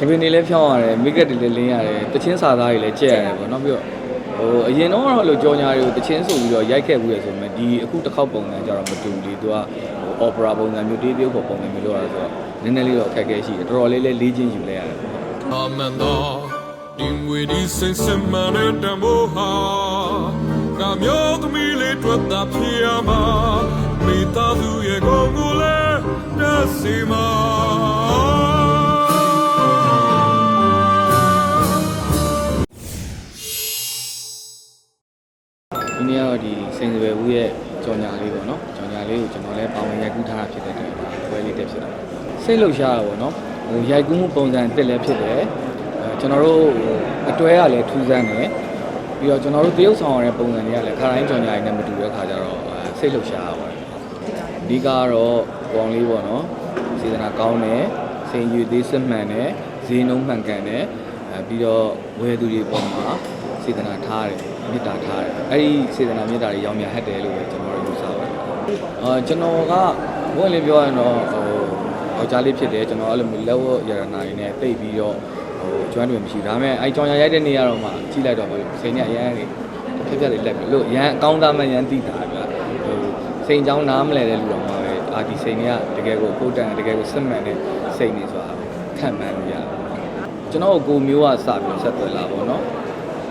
စပင်းတွေလည်းဖြောင်းရတယ်မိကက်တွေလည်းလင်းရတယ်တချင်းစာသားတွေလည်းကြက်ရတယ်ပေါ့နော်ပြီးတော့ဟိုအရင်တော့ကတော့လို့ကြောညာတွေကိုတချင်းဆိုပြီးတော့ရိုက်ခဲ့ဘူးရဆိုပေမဲ့ဒီအခုတစ်ခေါက်ပုံစံကြတော့မတူဘူးလေသူကဟို opera ပုံစံမျိုးတေးသေးဖို့ပုံစံမျိုးလို့ရဆိုတော့နည်းနည်းလေးတော့အခက်အခဲရှိတယ်တော်တော်လေးလည်းလေ့ကျင့်ယူလဲရတယ်ပေါ့အမန်တော်ဒီငွေဒီစိတ်စမနဲ့တမိုးဟာငါမျိုးသမီးလေးတွေ့တာဖြစ်ရမှာမိသားစုရဲ့ကိုယ်ကိုလည်းတတ်စီမှာ နေ့ကတော့ဒီစိန်စပယ်ဦးရဲ့ကြော်ညာလေးပေါ့နော်ကြော်ညာလေးကိုကျွန်တော်လည်းပါဝင်ရိုက်ကူးထားတာဖြစ်တဲ့အတွက်ပွဲလေးတက်ဖြစ်တာစိတ်လှုပ်ရှားတာပေါ့နော်ဟိုရိုက်ကူးမှုပုံစံတက်လည်းဖြစ်တယ်အဲကျွန်တော်တို့ဟိုအတွဲကလည်းထူးဆန်းတယ်ပြီးတော့ကျွန်တော်တို့တရုပ်ဆောင်ရတဲ့ပုံစံတွေကလည်းခါတိုင်းကြော်ညာရည်နဲ့မတူတဲ့ခါကျတော့အဲစိတ်လှုပ်ရှားတာပါတယ်အဓိကကတော့ကောင်းလေးပေါ့နော်စေတနာကောင်းတယ်စိန်ရည်သေးစစ်မှန်တယ်ဈေးနှုန်းမှန်ကန်တယ် အဲပြီးတော့ဝယ်သူတွေပေါ်မှာစေတနာထားတယ်မေတ္တာထားတယ်အဲ့ဒီစေတနာမေတ္တာတွေရောင်းမြဟတ်တယ်လို့ပဲကျွန်တော်တို့ယူဆပါတယ်အာကျွန်တော်ကဘုန်းလေးပြောရရင်တော့ဟိုယောက်ျားလေးဖြစ်တယ်ကျွန်တော်အဲ့လိုမျိုးလက်ဝတ်ရတနာတွေနဲ့တိတ်ပြီးတော့ဟိုကျွမ်းတွင်မရှိဘူးဒါပေမဲ့အဲ့ကြောင်ရရိုက်တဲ့နေရာတော့မှကြည့်လိုက်တော့စိန်နဲ့အရန်လေးဖြက်ဖြက်လေးလက်ပြီးလို့ရန်အကောင်းသားမှရန်တိတာဗျဟိုစိန်ချောင်းနားမလဲတဲ့လူတော်မှာပဲအာဒီစိန်တွေကတကယ်ကိုကိုတန်တကယ်ကိုစစ်မှန်တဲ့စိန်နေဆိုတာခံမှန်းလို့ရတယ် ကျွန်တော်ကိုမျိုးကစပြီးဆက်သွယ်လာပေါ့နော်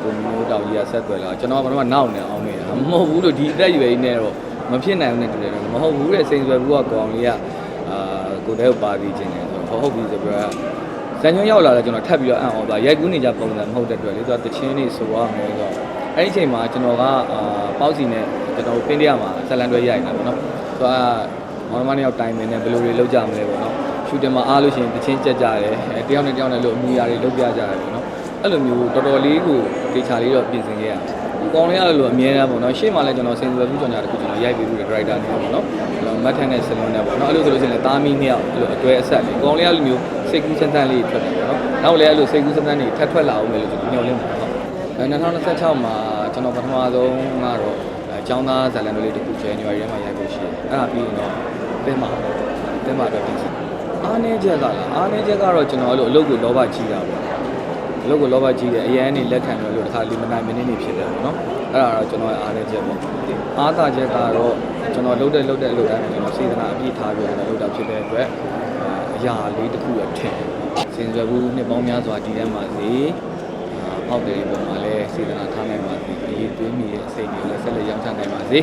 ကိုမျိုးတောင်ကြီးကဆက်သွယ်လာကျွန်တော်ကဘာမှနောက်နေအောင်နေတာမဟုတ်ဘူးလို့ဒီအသက်အရွယ်ကြီးနဲ့တော့မဖြစ်နိုင်ဘူးနဲ့တူတယ်မဟုတ်ဘူးတဲ့စိန်ဆွဲဘူးကကောင်လေးကအာကိုတဲ့ကိုပါပြီးခြင်းတယ်ဆိုတော့ဟုတ်ပြီဆိုပြီးတော့ဇန်ညွန့်ရောက်လာတော့ကျွန်တော်ထပ်ပြီးတော့အံ့ဩသွားရိုက်ကူးနေကြပုံစံမဟုတ်တဲ့အတွက်လေသူကတချင်းနေဆိုရမယ်ဆိုတော့အဲ့ဒီအချိန်မှာကျွန်တော်ကအာပေါက်စီနဲ့ကျွန်တော်ပင်းတရမှာဇလန်တွဲရိုက်နေတာပေါ့နော်သူကမောင်နှမနှစ်ယောက်တိုင်ပင်နဲ့ဘယ်လိုတွေလုပ်ကြမလဲပေါ့နော် ရှူတင်မှာအားလို့ရှိရင်တချင်းကြက်ကြတယ်အဲတယောက်နဲ့တယောက်နဲ့လို့အမူအရာတွေလုပ်ပြကြတယ်ပေါ့နော်အဲ့လိုမျိုးတော်တော်လေးကိုဒေချာလေးတော့ပြင်ဆင်ခဲ့ရတယ်။ဒီကောင်းလေးရလို့အမြဲတမ်းပေါ့နော်ရှေ့မှာလည်းကျွန်တော်စင်စယ်ဘူးကြောင်ညာတခုကျွန်တော်ရိုက်ပြီးဘူးတဲ့ director နေပေါ့နော်။အဲ့တော့မတ်ထန်နဲ့စလုံးနဲ့ပေါ့နော်။အဲ့လိုဆိုလို့ရှိရင်လည်းတာမီနှစ်ယောက်အဲ့လိုအတွဲအဆက်လေးကောင်းလေးရလိုမျိုးစိတ်ကူးစမ်းစမ်းလေးထွက်တယ်ပေါ့နော်။နောက်လည်းအဲ့လိုစိတ်ကူးစမ်းစမ်းလေးထပ်ထွက်လာအောင်မယ်လို့ကျွန်တော်ညှော်လင့်ပါတယ်ဟုတ်။အဲ2026မှာကျွန်တော်ပထမဆုံးကတော့အဲចောင်းသားဇာလန်လေးတစ်ခု January ထဲမှာရိုက်ဖို့ရှိတယ်။အဲ့ဒါပြီးရင်တော့တင်းမှာတင်းမှာတော့ပြင်ဆင် အားနည်းချက်ကလားအားနည်းချက်ကတော့ကျွန်တော်အဲ့လိုအလုပ်ကိုလောဘကြီးတာပေါ့အလုပ်ကိုလောဘကြီးတယ်အရန်နေလက်ခံတယ်လို့တစ်ခါလီမနိုင်မင်းနေဖြစ်တယ်ပေါ့နော်အဲ့ဒါတော့ကျွန်တော်ရဲ့အားလည်းချက်ပေါ့အားသာချက်ကတော့ကျွန်တော်လှုပ်တဲ့လှုပ်တဲ့အလုပ်တိုင်းမှာကျွန်တော်စေတနာအပြည့်ထားပြီးတော့လှုပ်တာဖြစ်တဲ့အတွက်အရာလေးတစ်ခုရထင်စင်ကြဘူးနှစ်ပေါင်းများစွာတည်ရမှာစီအောက်တယ်ပုံမှာလည်းစေတနာထားနိုင်ပါစေအရေးသွင်းမိရဲ့အစိတ်တွေလည်းဆက်လက်ရောင်းချနိုင်ပါစေ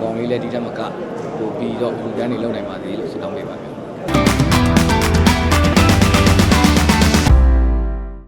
ကောင်းလေးလည်းဒီတက်မကပို့ပြီးတော့လူတန်းတွေလုပ်နိုင်ပါစေလို့ဆုတောင်းပေးပါမယ်